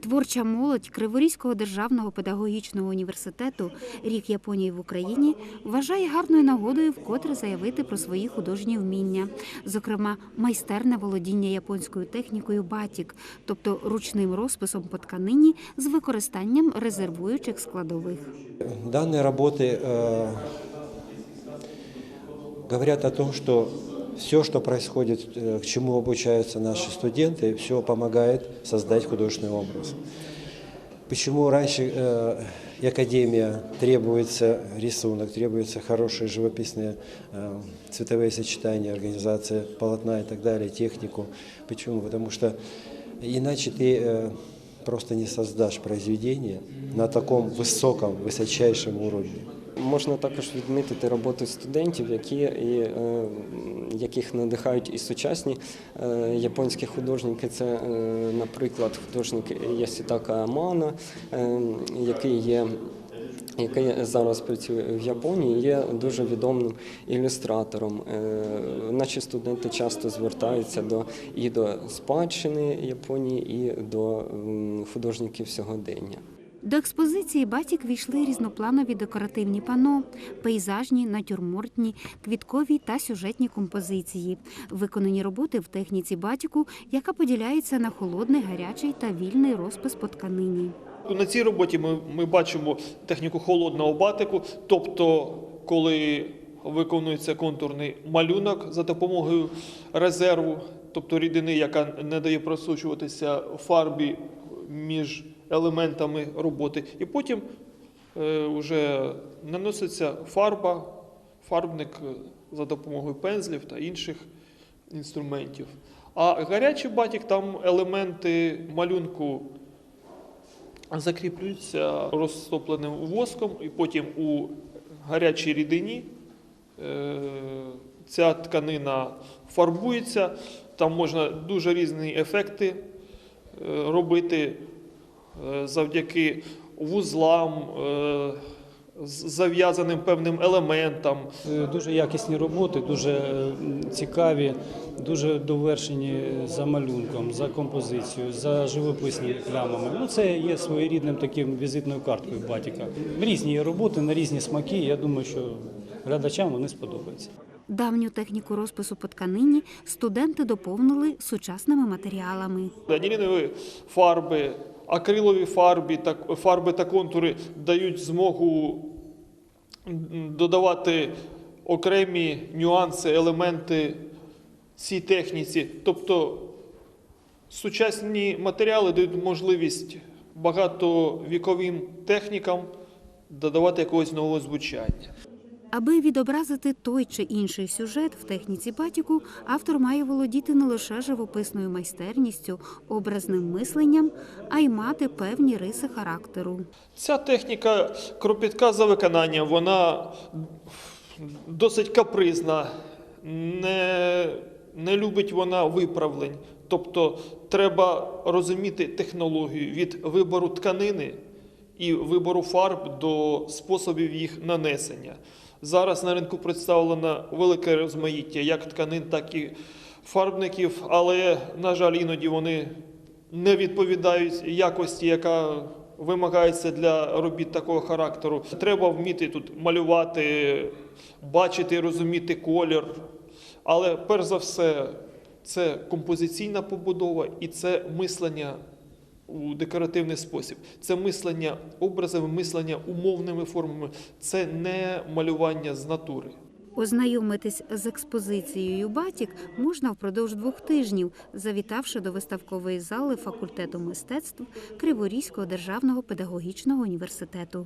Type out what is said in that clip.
Творча молодь Криворізького державного педагогічного університету Рік Японії в Україні вважає гарною нагодою вкотре заявити про свої художні вміння, зокрема майстерне володіння японською технікою батік, тобто ручним розписом по тканині з використанням резервуючих складових. Данные работы э, говорят о том, что все, что происходит, э, к чему обучаются наши студенты, все помогает создать художественный образ. Почему раньше э, и академия требуется рисунок, требуется хорошие живописные э, цветовые сочетания, организация полотна и так далее, технику. Почему? Потому что иначе ты э, просто не создашь произведение на таком высоком, высочайшем уровне. Можна також відмітити роботи студентів, які, і, е, яких надихають і сучасні е, японські художники. Це, е, наприклад, художник Ясітака Амана, який є. Який зараз працює в Японії, є дуже відомим ілюстратором. Наші студенти часто звертаються до і до спадщини Японії, і до художників сьогодення. До експозиції батік війшли різнопланові декоративні пано, пейзажні, натюрмортні, квіткові та сюжетні композиції, виконані роботи в техніці батіку, яка поділяється на холодний, гарячий та вільний розпис по тканині. На цій роботі ми, ми бачимо техніку холодного батику, тобто, коли виконується контурний малюнок за допомогою резерву, тобто рідини, яка не дає просучуватися фарбі між елементами роботи, і потім е, вже наноситься фарба, фарбник е, за допомогою пензлів та інших інструментів. А гарячий батік там елементи малюнку закріплюються розтопленим воском, і потім у гарячій рідині е, ця тканина фарбується. Там можна дуже різні ефекти робити завдяки вузлам, е, зав'язаним певним елементам. Е, Дуже якісні роботи, дуже е, цікаві, дуже довершені за малюнком, за композицією, за живописними плямами. Ну, це є своєрідним таким візитною карткою батіка. Різні роботи на різні смаки. Я думаю, що глядачам вони сподобаються. Давню техніку розпису по тканині студенти доповнили сучасними матеріалами. Анілінові фарби, акрилові фарби фарби та контури дають змогу додавати окремі нюанси, елементи цій техніці. Тобто сучасні матеріали дають можливість багатовіковим технікам додавати якогось нового звучання. Аби відобразити той чи інший сюжет в техніці батіку, автор має володіти не лише живописною майстерністю, образним мисленням, а й мати певні риси характеру. Ця техніка кропітка за виконанням, вона досить капризна, не, не любить вона виправлень. Тобто треба розуміти технологію від вибору тканини і вибору фарб до способів їх нанесення. Зараз на ринку представлено велике розмаїття як тканин, так і фарбників, але, на жаль, іноді вони не відповідають якості, яка вимагається для робіт такого характеру. Треба вміти тут малювати, бачити, розуміти колір. Але перш за все, це композиційна побудова і це мислення у декоративний спосіб. Це мислення образами, мислення умовними формами, це не малювання з натури. Ознайомитись з експозицією Батік можна впродовж двох тижнів, завітавши до виставкової зали факультету мистецтв Криворізького державного педагогічного університету.